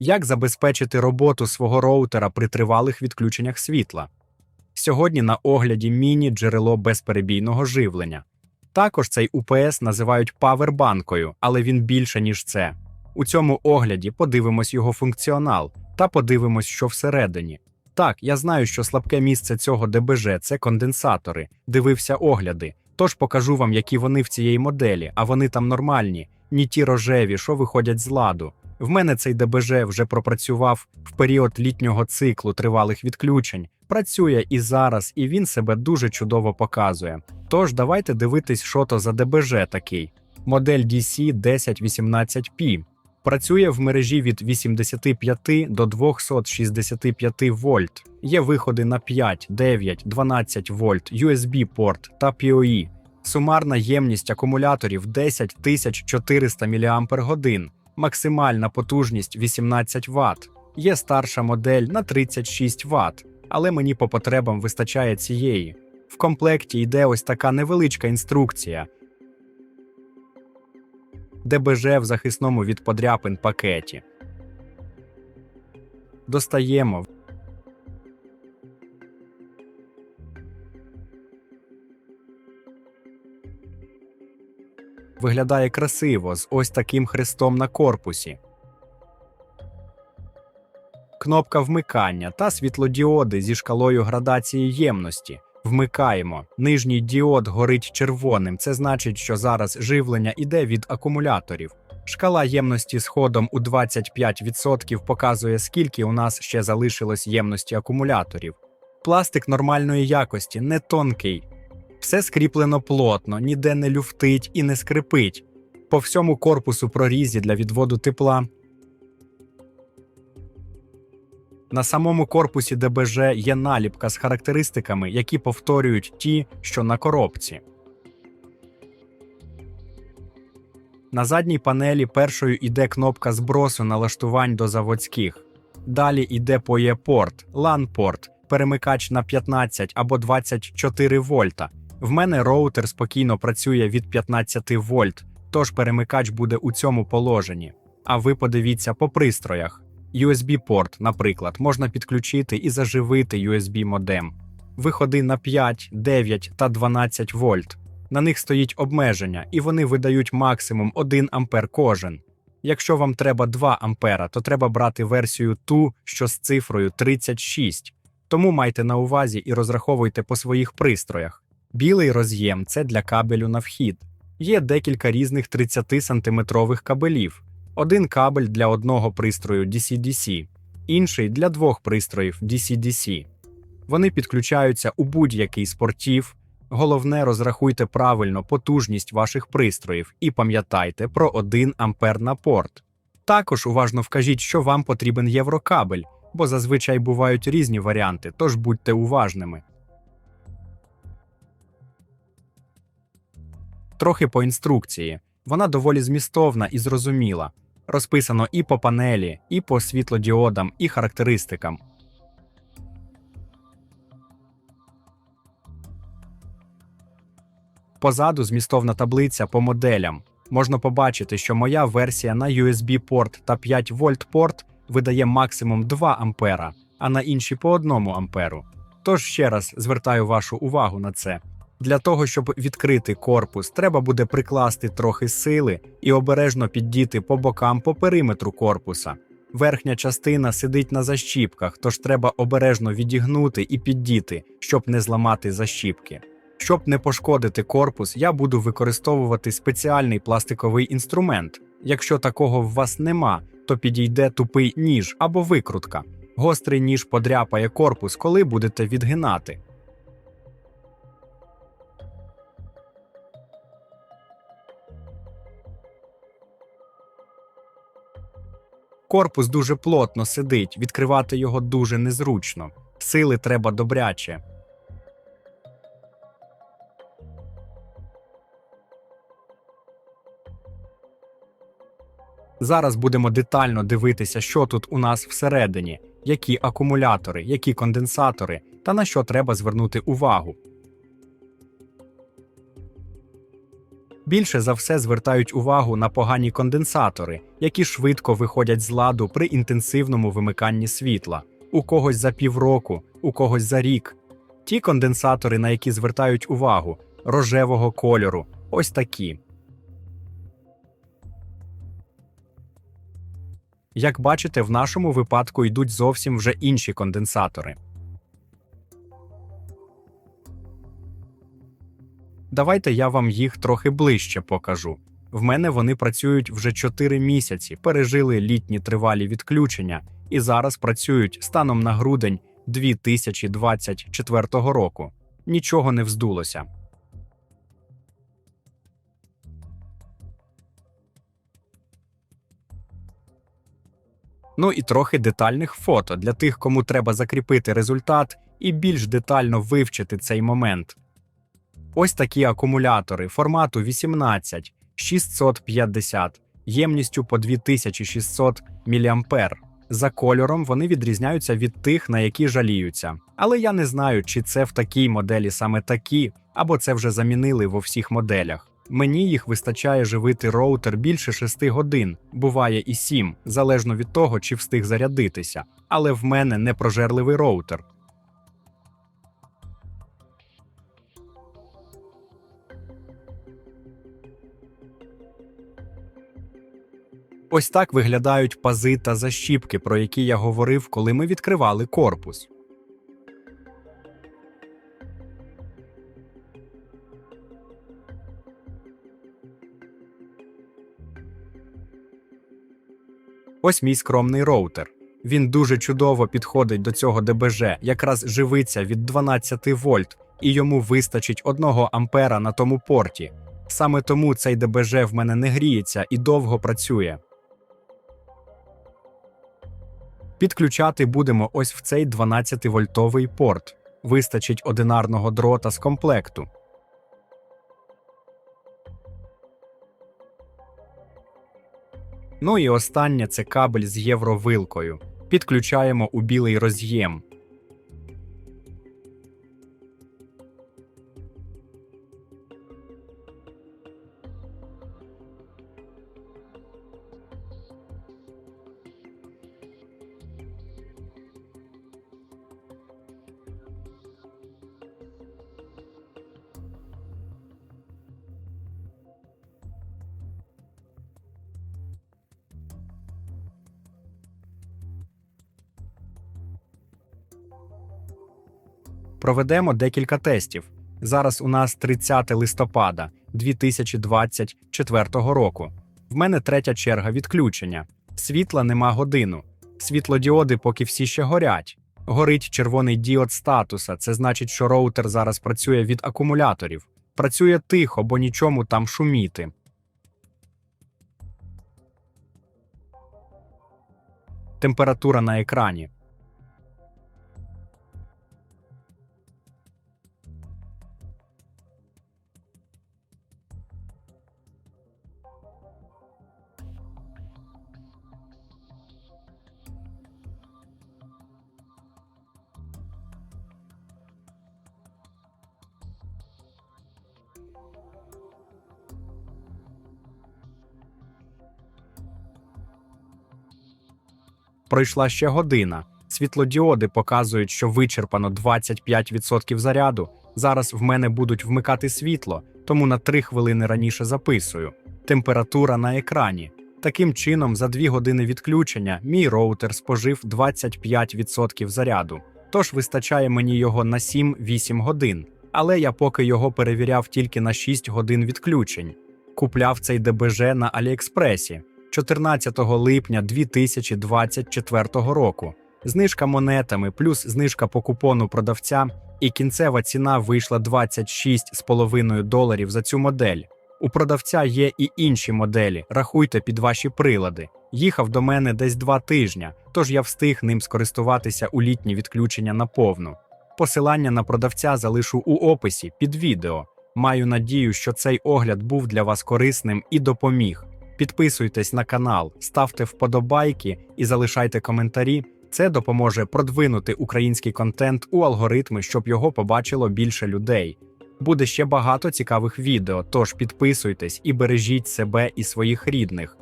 Як забезпечити роботу свого роутера при тривалих відключеннях світла? Сьогодні на огляді міні-джерело безперебійного живлення. Також цей УПС називають павербанкою, але він більше, ніж це. У цьому огляді подивимось його функціонал та подивимось, що всередині. Так, я знаю, що слабке місце цього ДБЖ це конденсатори, дивився огляди. Тож покажу вам, які вони в цієї моделі, а вони там нормальні, ні ті рожеві, що виходять з ладу. В мене цей ДБЖ вже пропрацював в період літнього циклу тривалих відключень. Працює і зараз, і він себе дуже чудово показує. Тож давайте дивитись, що то за ДБЖ такий. Модель DC 1018P. Працює в мережі від 85 до 265 вольт. Є виходи на 5, 9, 12 вольт, USB-порт та PoE. Сумарна ємність акумуляторів 10 400 мАч. Максимальна потужність 18 Вт. Є старша модель на 36 Вт, але мені по потребам вистачає цієї. В комплекті йде ось така невеличка інструкція. ДБЖ в захисному від подряпин пакеті. Достаємо. Виглядає красиво з ось таким хрестом на корпусі. Кнопка вмикання та світлодіоди зі шкалою градації ємності. Вмикаємо. Нижній діод горить червоним. Це значить, що зараз живлення іде від акумуляторів. Шкала ємності з ходом у 25% показує, скільки у нас ще залишилось ємності акумуляторів. Пластик нормальної якості, не тонкий. Все скріплено плотно, ніде не люфтить і не скрипить. По всьому корпусу прорізі для відводу тепла. На самому корпусі ДБЖ є наліпка з характеристиками, які повторюють ті, що на коробці. На задній панелі першою йде кнопка збросу налаштувань до заводських. Далі йде PoE-порт, LAN-порт, перемикач на 15 або 24 вольта. В мене роутер спокійно працює від 15 вольт, тож перемикач буде у цьому положенні. А ви подивіться по пристроях. USB-порт, наприклад, можна підключити і заживити USB-модем. Виходи на 5, 9 та 12 вольт. На них стоїть обмеження, і вони видають максимум 1 ампер кожен. Якщо вам треба 2 ампера, то треба брати версію ту, що з цифрою 36. Тому майте на увазі і розраховуйте по своїх пристроях. Білий роз'єм це для кабелю на вхід. Є декілька різних 30-сантиметрових кабелів. Один кабель для одного пристрою DC-DC, інший для двох пристроїв DC-DC. Вони підключаються у будь-який спортів. Головне, розрахуйте правильно потужність ваших пристроїв і пам'ятайте про 1 ампер на порт. Також уважно вкажіть, що вам потрібен єврокабель, бо зазвичай бувають різні варіанти, тож будьте уважними. Трохи по інструкції. Вона доволі змістовна і зрозуміла. Розписано і по панелі, і по світлодіодам, і характеристикам. Позаду змістовна таблиця по моделям. Можна побачити, що моя версія на USB-порт та 5 вольт порт видає максимум 2 ампера, а на інші по 1 амперу. Тож ще раз звертаю вашу увагу на це. Для того, щоб відкрити корпус, треба буде прикласти трохи сили і обережно піддіти по бокам по периметру корпуса. Верхня частина сидить на защіпках, тож треба обережно відігнути і піддіти, щоб не зламати защіпки. Щоб не пошкодити корпус, я буду використовувати спеціальний пластиковий інструмент. Якщо такого в вас нема, то підійде тупий ніж або викрутка. Гострий ніж подряпає корпус, коли будете відгинати. Корпус дуже плотно сидить, відкривати його дуже незручно. Сили треба добряче. Зараз будемо детально дивитися, що тут у нас всередині, які акумулятори, які конденсатори та на що треба звернути увагу. Більше за все звертають увагу на погані конденсатори, які швидко виходять з ладу при інтенсивному вимиканні світла. У когось за півроку, у когось за рік. Ті конденсатори, на які звертають увагу, рожевого кольору, ось такі. Як бачите, в нашому випадку йдуть зовсім вже інші конденсатори. Давайте я вам їх трохи ближче покажу. В мене вони працюють вже 4 місяці, пережили літні тривалі відключення і зараз працюють станом на грудень 2024 року. Нічого не вздулося. Ну і трохи детальних фото для тих, кому треба закріпити результат і більш детально вивчити цей момент. Ось такі акумулятори формату 18 650 ємністю по 2600 мА. За кольором вони відрізняються від тих, на які жаліються. Але я не знаю, чи це в такій моделі саме такі, або це вже замінили во всіх моделях. Мені їх вистачає живити роутер більше 6 годин, буває і 7, залежно від того, чи встиг зарядитися. Але в мене не прожерливий роутер. Ось так виглядають пази та защіпки, про які я говорив, коли ми відкривали корпус. Ось мій скромний роутер. Він дуже чудово підходить до цього ДБЖ, якраз живиться від 12 вольт, і йому вистачить 1 ампера на тому порті. Саме тому цей ДБЖ в мене не гріється і довго працює. Підключати будемо ось в цей 12-вольтовий порт. Вистачить одинарного дрота з комплекту. Ну і останнє це кабель з євровилкою. Підключаємо у білий роз'єм. Проведемо декілька тестів. Зараз у нас 30 листопада 2024 року. В мене третя черга відключення. Світла нема годину. Світлодіоди поки всі ще горять. Горить червоний діод статуса. Це значить, що роутер зараз працює від акумуляторів. Працює тихо, бо нічому там шуміти. Температура на екрані. Пройшла ще година. Світлодіоди показують, що вичерпано 25% заряду. Зараз в мене будуть вмикати світло, тому на 3 хвилини раніше записую. Температура на екрані. Таким чином, за 2 години відключення мій роутер спожив 25% заряду. Тож вистачає мені його на 7-8 годин. Але я поки його перевіряв тільки на 6 годин відключень. Купляв цей ДБЖ на Аліекспресі. 14 липня 2024 року. Знижка монетами плюс знижка по купону продавця, і кінцева ціна вийшла 26,5 доларів за цю модель. У продавця є і інші моделі. Рахуйте під ваші прилади. Їхав до мене десь два тижня, тож я встиг ним скористуватися у літні відключення наповну. Посилання на продавця залишу у описі під відео. Маю надію, що цей огляд був для вас корисним і допоміг. Підписуйтесь на канал, ставте вподобайки і залишайте коментарі. Це допоможе продвинути український контент у алгоритми, щоб його побачило більше людей. Буде ще багато цікавих відео, тож підписуйтесь і бережіть себе і своїх рідних.